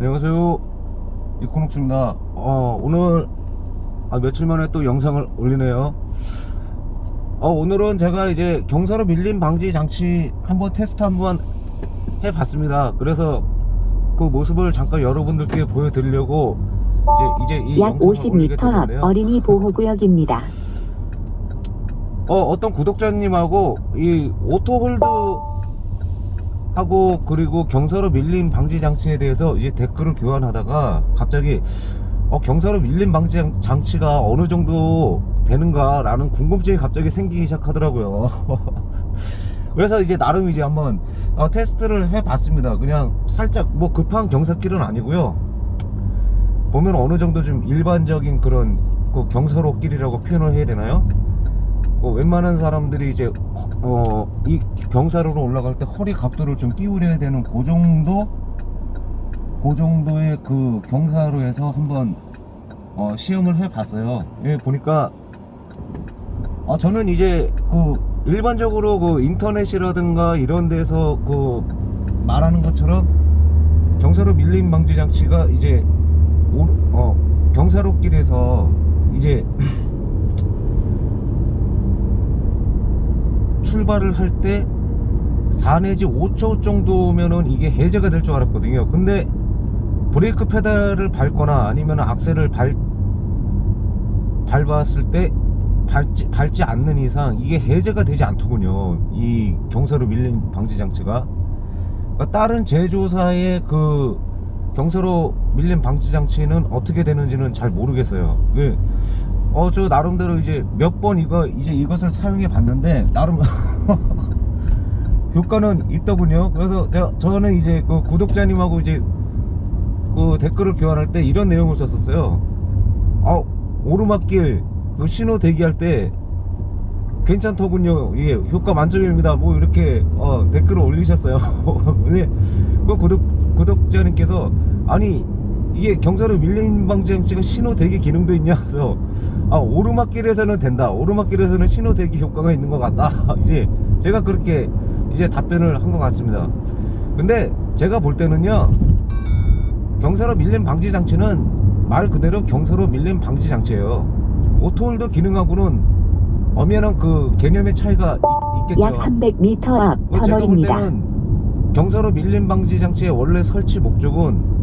안녕하세요. 이코녹스입니다. 어, 오늘 아, 며칠 만에 또 영상을 올리네요. 어, 오늘은 제가 이제 경사로 밀림 방지 장치 한번 테스트 한번 해봤습니다. 그래서 그 모습을 잠깐 여러분들께 보여드리려고 이제, 이제 이약 영상을 올리게 50m 앞 어린이 보호구역입니다. 어, 어떤 구독자님하고 이 오토홀드 하고 그리고 경사로 밀림 방지 장치에 대해서 이제 댓글을 교환하다가 갑자기 어, 경사로 밀림 방지 장- 장치가 어느 정도 되는가 라는 궁금증이 갑자기 생기기 시작하더라고요. 그래서 이제 나름 이제 한번 어, 테스트를 해봤습니다. 그냥 살짝 뭐 급한 경사길은 아니고요. 보면 어느 정도 좀 일반적인 그런 그 경사로 길이라고 표현을 해야 되나요? 뭐 웬만한 사람들이 이제 어 이 경사로로 올라갈 때 허리 각도를 좀 띄우려야 되는 그 정도 그 정도의 그 경사로에서 한번 어 시험을 해 봤어요. 예 보니까 아 저는 이제 그 일반적으로 그 인터넷이라든가 이런 데서 그 말하는 것처럼 경사로 밀림 방지 장치가 이제 오, 어 경사로 길에서 이제 출발을 할 때 4 내지 5초 정도면은 이게 해제가 될 줄 알았거든요. 근데 브레이크 페달을 밟거나 아니면 악셀을 밟, 밟았을 때 밟지, 밟지 않는 이상 이게 해제가 되지 않더군요. 이 경사로 밀림 방지 장치가. 그러니까 다른 제조사의 그 경사로 밀림 방지 장치는 어떻게 되는지는 잘 모르겠어요. 그, 어, 저 나름대로 이제 몇 번 이거, 이제 이것을 사용해 봤는데, 나름, 효과는 있더군요. 그래서 제가, 저는 이제 그 구독자님하고 이제 그 댓글을 교환할 때 이런 내용을 썼었어요. 아, 오르막길 그 신호 대기할 때 괜찮더군요. 이게 효과 만점입니다. 뭐 이렇게 어, 댓글을 올리셨어요. 근데 그 구독 구독자님께서 아니 이게 경사로 밀림 방지 장치가 신호 대기 기능도 있냐? 그래서 아 오르막길에서는 된다. 오르막길에서는 신호 대기 효과가 있는 것 같다. 이제 제가 그렇게 이제 답변을 한 것 같습니다. 근데 제가 볼 때는요. 경사로 밀림 방지 장치는 말 그대로 경사로 밀림 방지 장치예요. 오토홀더 기능하고는 엄연한 그 개념의 차이가 있, 겠죠 약 300m 앞 터널입니다. 경사로 밀림 방지 장치의 원래 설치 목적은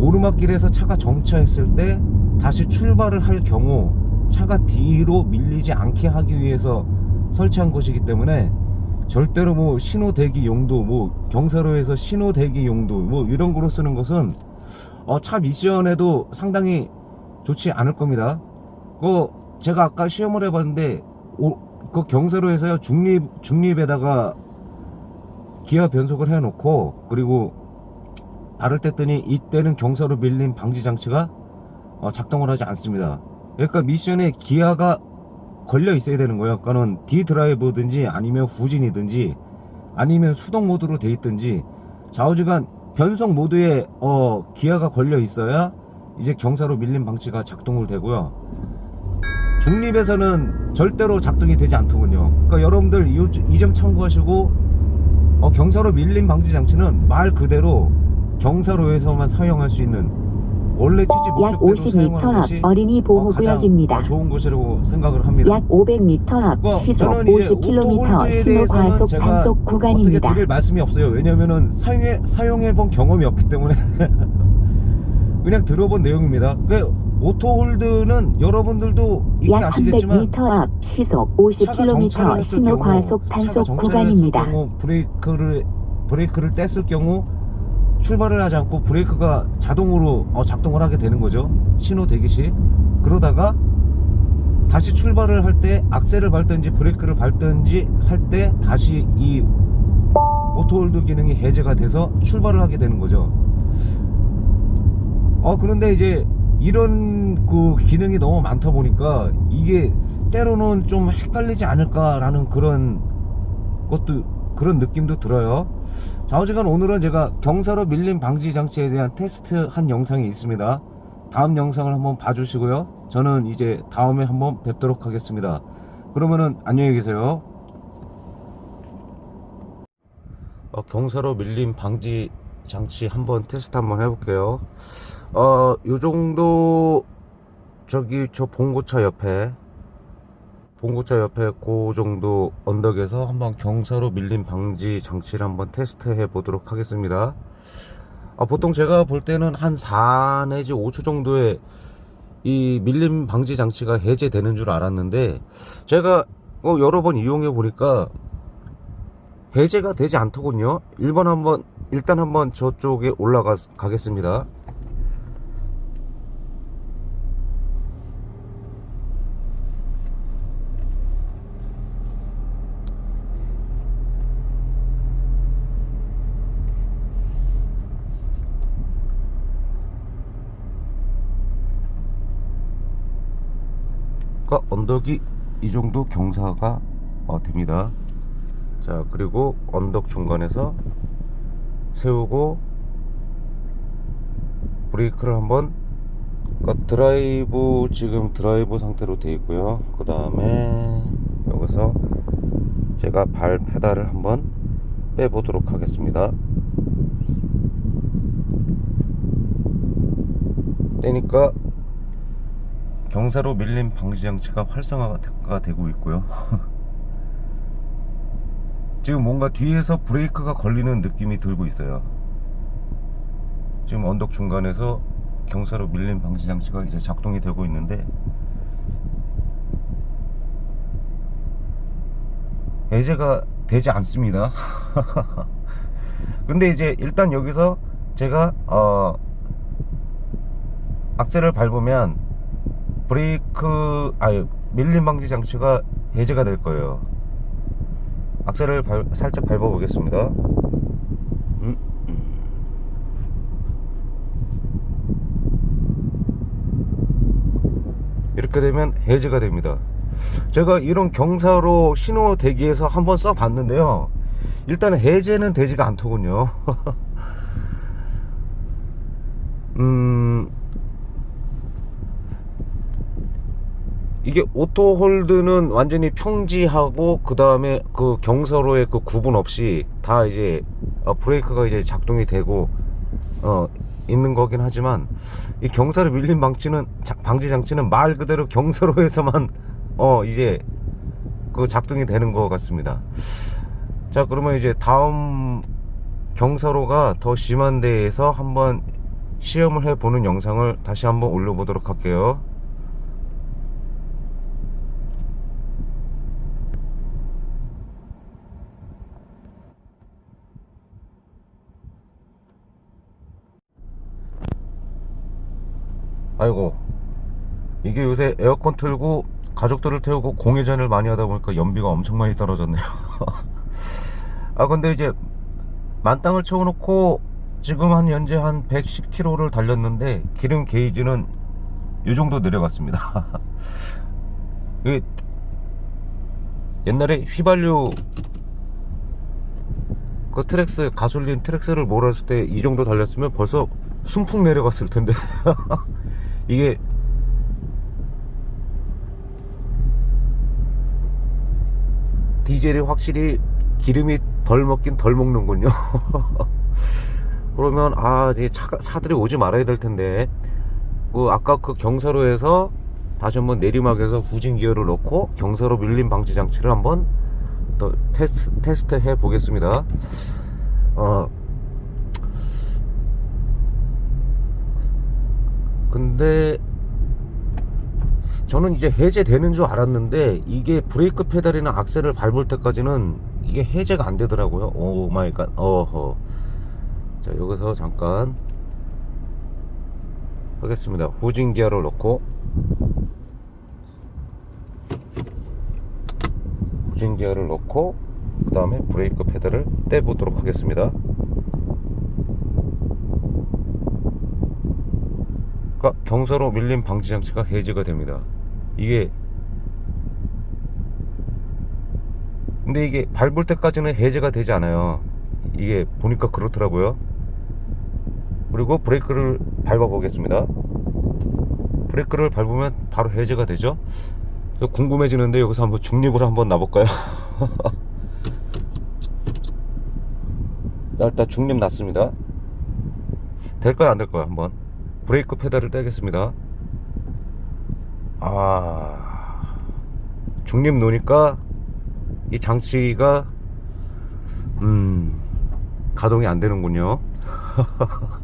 오르막길에서 차가 정차했을 때 다시 출발을 할 경우 차가 뒤로 밀리지 않게 하기 위해서 설치한 것이기 때문에 절대로 뭐 신호 대기 용도 뭐 경사로에서 신호 대기 용도 뭐 이런 거로 쓰는 것은 어, 차 미션에도 상당히 좋지 않을 겁니다. 그 제가 아까 시험을 해봤는데 오, 그 경사로에서요 중립 중립에다가 기아 변속을 해놓고 그리고 발을 뗐더니 이때는 경사로 밀림 방지 장치가 어, 작동을 하지 않습니다. 그러니까 미션에 기아가 걸려 있어야 되는 거예요. 그러니까는 D 드라이브든지 아니면 후진이든지 아니면 수동 모드로 돼 있든지 좌우지간 변속 모드에 어, 기아가 걸려 있어야 이제 경사로 밀림 방치가 작동을 되고요. 중립에서는 절대로 작동이 되지 않더군요. 그러니까 여러분들 이 점 참고하시고 어, 경사로 밀림 방지 장치는 말 그대로 경사로에서만 사용할 수 있는 원래 취지 약 목적대로 50m 사용하는 앞 것이 어린이 어, 보호구역입니다. 가장 좋은 것이라고 생각을 합니다. 약 500m 앞 뭐, 시속 저는 이제 50km 오토홀드에 신호 과속 단속 어떻게 구간입니다. 드릴 말씀이 없어요. 왜냐면은 사용해 사용해 본 경험이 없기 때문에 그냥 들어본 내용입니다. 그 오토홀드는 여러분들도 익히 약 아시겠지만 300m 앞 시속 차가 정차를 50km 했을 신호 과속 단속 구간입니다. 브레이크를 브레이크를 뗐을 경우 출발을 하지 않고 브레이크가 자동으로 어, 작동을 하게 되는 거죠. 신호 대기 시 그러다가 다시 출발을 할 때 악셀을 밟든지 브레이크를 밟든지 할 때 다시 이 오토홀드 기능이 해제가 돼서 출발을 하게 되는 거죠. 어 그런데 이제 이런 그 기능이 너무 많다 보니까 이게 때로는 좀 헷갈리지 않을까라는 그런 것도 그런 느낌도 들어요. 자 어쨌건 오늘은 제가 경사로 밀림 방지 장치에 대한 테스트 한 영상이 있습니다. 다음 영상을 한번 봐주시고요. 저는 이제 다음에 한번 뵙도록 하겠습니다. 그러면은 안녕히 계세요. 어, 경사로 밀림 방지 장치 한번 테스트 한번 해볼게요. 어, 요 정도 저기 저 봉고차 옆에 봉고차 옆에 그 정도 언덕에서 한번 경사로 밀림 방지 장치를 한번 테스트 해 보도록 하겠습니다. 아, 보통 제가 볼 때는 한 4 내지 5초 정도에 이 밀림 방지 장치가 해제되는 줄 알았는데 제가 어, 여러 번 이용해 보니까 해제가 되지 않더군요. 1번 한번 일단 한번 저쪽에 올라가 가겠습니다. 그러니까 언덕이 이 정도 경사가 어, 됩니다. 자 그리고 언덕 중간에서 세우고 브레이크를 한번 그러니까 드라이브 지금 드라이브 상태로 되어 있고요. 그 다음에 여기서 제가 발 페달을 한번 빼보도록 하겠습니다. 떼니까 경사로 밀림 방지 장치가 활성화가 되고 있고요. 지금 뭔가 뒤에서 브레이크가 걸리는 느낌이 들고 있어요. 지금 언덕 중간에서 경사로 밀림 방지 장치가 이제 작동이 되고 있는데 해제가 되지 않습니다. 근데 이제 일단 여기서 제가 어 악셀을 밟으면 브레이크 아니 밀림 방지 장치가 해제가 될 거예요. 악셀을 발- 살짝 밟아 보겠습니다. 음. 이렇게 되면 해제가 됩니다. 제가 이런 경사로 신호 대기에서 한번 써 봤는데요. 일단은 해제는 되지가 않더군요. 음, 이게 오토 홀드는 완전히 평지하고 그 다음에 그 경사로의 그 구분 없이 다 이제 어, 브레이크가 이제 작동이 되고 어 있는 거긴 하지만 이 경사로 밀린 방치는 자- 방지 장치는 말 그대로 경사로에서만 어 이제 그 작동이 되는 것 같습니다. 자 그러면 이제 다음 경사로가 더 심한 데에서 한번 시험을 해보는 영상을 다시 한번 올려보도록 할게요. 아이고. 이게 요새 에어컨 틀고 가족들을 태우고 공회전을 많이 하다 보니까 연비가 엄청 많이 떨어졌네요. 아 근데 이제 만땅을 채워놓고 지금 한 현재 한 110km를 달렸는데 기름 게이지는 이 정도 내려갔습니다. 옛날에 휘발유 그 트랙스 가솔린 트랙스를 몰았을 때 이 정도 달렸으면 벌써 순풍 내려갔을 텐데 이게 디젤이 확실히 기름이 덜 먹긴 덜 먹는군요. 그러면 아 이제 차가 차들이 오지 말아야 될 텐데 그 아까 그 경사로에서 다시 한번 내리막에서 후진 기어를 넣고 경사로 밀림 방지 장치를 한번 더 테스트 테스트 해 보겠습니다. 어 근데 저는 이제 해제되는 줄 알았는데 이게 브레이크 페달이나 악셀을 밟을 때까지는 이게 해제가 안 되더라고요. 오 마이 갓. 어허. 자, 여기서 잠깐 하겠습니다. 후진 기어를 넣고 후진 기어를 넣고 그 다음에 브레이크 페달을 떼 보도록 하겠습니다. 그러니까 경사로 밀림 방지 장치가 해제가 됩니다. 이게 근데 이게 밟을 때까지는 해제가 되지 않아요. 이게 보니까 그렇더라고요. 그리고 브레이크를 밟아 보겠습니다. 브레이크를 밟으면 바로 해제가 되죠. 궁금해지는데 여기서 한번 중립을 한번 놔볼까요? 자, 일단 중립 놨습니다. 될까요 안 될까요 한번 브레이크 페달을 떼겠습니다. 아 중립 놓으니까 이 장치가 음 가동이 안 되는군요